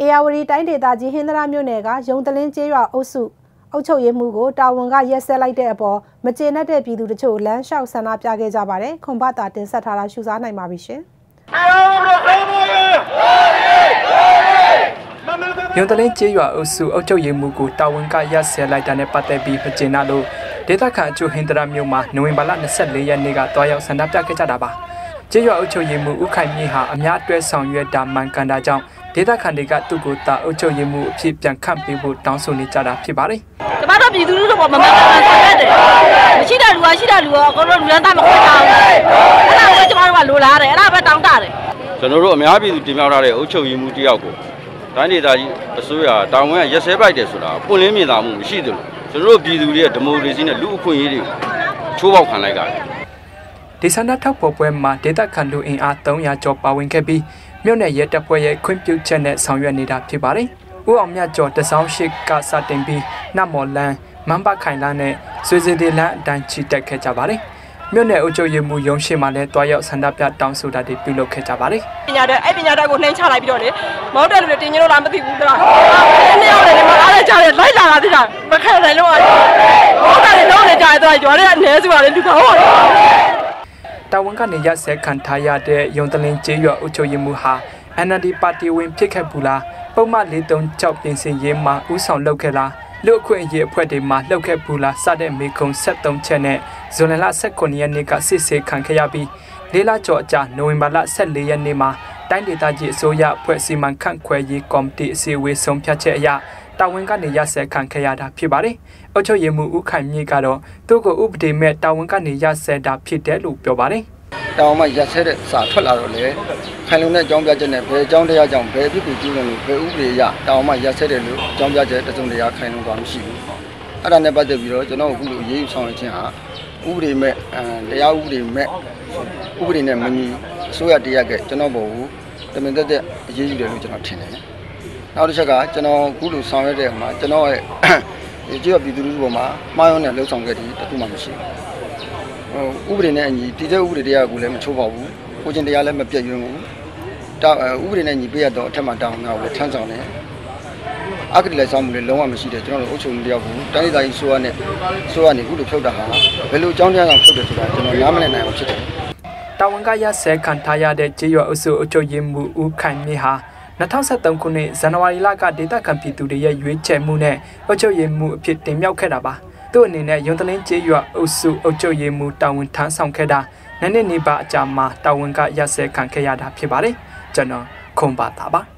အေယာဝတီတိုင်းဒေသကြီးဟင်္ဒရာမြို့နယ်ကရုံတလင်းကျေးရွာအုပ်စုအုပ်ချုပ်ရေးမှုကိုတာဝန်ကရက်စက်လိုက်တဲ့အပေါ်မကျေနပ်တဲ့ပြည်သူတချို့လမ်းလျှောက်ဆန္ဒပြခဲ့ကြပါတယ်ခွန်ဘတာတင်ဆက်ထားတာရှုစားနိုင်ပါပြီရှင်ရုံတလင်းကျေးရွာအုပ်စုအုပ်ချုပ်ရေးမှုကိုတာဝန်ကရက်စက်လိုက်တာနဲ့ပတ်သက်ပြီးမကျေနပ်လို့ဒေသခံအချို့ဟင်္ဒရာမြို့မှာနိုဝင်ဘာလ24ရက်နေ့ကတွားရောက်ဆန္ဒပြခဲ့ကြတာပါ ကျေးရွာအုပ်ချုပ်ရေးမှုဦးခိုင်မြေဟာအများအတွက်ဆောင်ရွက်တာမှန်ကန်တာကြောင့်ဒေသခံတွေကသူ့ကိုတာအုပ်ချုပ်ရေးမှုအဖြစ်ပြန်ခန့်ပေးဖို့တောင်းဆိုနေကြတာဖြစ်ပါတယ်။ကျမတို့ပြည်သူလူထုပေါ်မမှန်ကန်ဆောင်ရွက်တယ်။မရှိတဲ့လူကရှိတဲ့လူကအကုန်လုံးလူရန်သားမခွဲကြဘူး။အဲ့ဒါကိုကျမတို့ကလိုလားတယ်။အဲ့ဒါပဲတောင်းတတယ်။ကျွန်တော်တို့အများပြည်သူတင်ပြထားတဲ့အုပ်ချုပ်ရေးမှုတယောက်ကိုတိုင်းဒေသကြီးအစိုးရတာဝန်ကရက်စဲပိုက်တယ်ဆိုတာပွင့်လင်းမြင်သာမှုမရှိသလိုကျွန်တော်တို့ပြည်သူတွေရဲ့ဒီမိုကရေစီနဲ့လူ့အခွင့်အရေးတွေကိုချိုးဖောက်ခံလိုက်ကြတယ်။ ဒီဆန္ဒထောက်ပေါ်ပွဲမှာဒေသခံလူအင်အား300ကျော်ပါဝင်ခဲ့ပြီးမြို့နယ်ရဲတပ်ဖွဲ့ရဲ့ခွင့်ပြုချက်နဲ့ဆောင်ရွက်နေတာဖြစ်ပါတယ်။ဦးအောင်မြတ်ကျော်တစောင်းရှိကစတင်ပြီးနတ်မော်လန်းမန်ပါခိုင်လန်းနဲ့ဆွေစီဒီလန်းအတန်းချီတက်ခဲ့ကြပါတယ်။မြို့နယ်အုပ်ချုပ်ရေးမှူးရုံးရှိမှလည်းတွားရောက်ဆန္ဒပြတောင်းဆိုတာတွေပြုလုပ်ခဲ့ကြပါတယ်။ပညာတဲ့အဲ့ပညာတဲ့ကိုနှိမ်ချလိုက်ပြီးတော့လေမောက်တဲ့လူတွေတင်ကြလို့လားမသိဘူးလား။နှစ်ယောက်လည်းမအားရကြတယ်လိုက်လာတာတိကျမခံနိုင်လို့မောက်တဲ့လုံးနေကြတယ်တော့ရွာထဲအနေစုပါလေလူကောင်းပါ တာဝန်ကနေရဆက်ခံထားရတဲ့ယုံတလင်းကျေးရွာအုပ်ချုပ်ရေးမှူးဟာ NLD ပါတီဝင်ဖြစ်ခဲ့ဘူးလားပုံမှန်436ပြင်ဆင်ရေးမှာဥဆောင်လုပ်ခဲ့လားလူအခွင့်အရေးအဖွဲ့တွေမှာလှုပ်ခဲ့ဘူးလားစတဲ့မေခုံ73ချက်နဲ့ဇွန်လ19ရက်နေ့ကစစ်ဆေးခံခဲ့ရပြီးလေးလကျော်အကြာနိုဝင်ဘာလ14ရက်နေ့မှာတိုင်းဒေသကြီးအစိုးရဖွဲ့စည်းမှခန့်ခွဲရေးကော်မတီအစည်းအဝေးဆုံးဖြတ်ချက်အရ တာဝန်ကနေရဆက်ခံခဲ့ရတာဖြစ်ပါတယ်။အုပ်ချုပ်ရေးမှူးဦးခိုင်မြင့်ကတော့သူ့ကိုဥပဒေမဲ့တာဝန်ကနေရဆက်တာဖြစ်တယ်လို့ပြောပါတယ်။တောင်မှရက်ဆဲတဲ့စာထွက်လာတော့လေခိုင်လုံတဲ့အကြောင်းပြချက်နဲ့ဘယ်အကြောင်းတရားကြောင့်ဘယ်ဖြစ်ကိုကျူးလွန်လို့ဘယ်ဥပဒေအရတောင်မှရက်ဆဲတယ်လို့အကြောင်းပြချက်တစုံတရာခိုင်လုံသွားမရှိဘူးအဲ့ဒါနဲ့ပတ်သက်ပြီးတော့ကျွန်တော်အခုလိုရေးယူဆောင်ရွက်ခြင်းဟာဥပဒေမဲ့တရားဥပဒေမဲ့ဥပဒေနဲ့မညီအစိုးရတရားကကျွန်တော်ဘောကိုတမင်သက်သက်အရေးယူတယ်လို့ကျွန်တော်ထင်တယ် နောက်တစ်ချက်ကကျွန်တော်အခုလိုဆောင်ရွက်တဲ့အခါမှာကျွန်တော်ရဲ့ဒီကြည့်ရပြည်သူလူထုပေါ်မှာမှားရုံးနဲ့လှုပ်ဆောင်ခဲ့တယ်တခုမှမရှိဘူးဟိုဥပဒေနဲ့အညီတည်တဲ့ဥပဒေတရားကိုလည်းမချိုးပါဘူးကိုချင်းတရားလည်းမပြည့်ရွံ့ဘူးတာဥပဒေနဲ့ညီပေးရတော့အထက်မှာတောင်းတာကိုထမ်းဆောင်တယ်အကတိလည်းဆောင်မှုလည်းလုံးဝမရှိတယ်ကျွန်တော်တို့အုပ်ချုပ်မှုတရားကိုတိုင်းဒေသကြီးဆိုရနဲ့ဆိုရနေခုလိုဖြုတ်တာဟာဘယ်လိုအကြောင်းတရားကြောင့်ဖြုတ်တယ်ဆိုတာကျွန်တော်နားမလည်နိုင်အောင်ဖြစ်တယ်တာဝန်ကရဆဲခံထားရတဲ့ကြေးရွာအုပ်စုအုပ်ချုပ်ရေးမှူးဦးခိုင်မြင့်ဟာ 2023ခုနှစ်ဇန်နဝါရီလကဒေသခံပြည်သူတွေရဲ့ရွေးချယ်မှုနဲ့အုပ်ချုပ်ရေးမှူးအဖြစ်တင်မြှောက်ခဲ့တာပါ။သူ့အနေနဲ့ရုံတလင်းကျေးရွာအုပ်စုအုပ်ချုပ်ရေးမှူးတာဝန်ထမ်းဆောင်ခဲ့တာနည်းနည်းနေပါအကြာမှာတာဝန်ကရစဲခံခဲ့ရတာဖြစ်ပါတယ်ကျွန်တော်ခွန်ပါတာပါ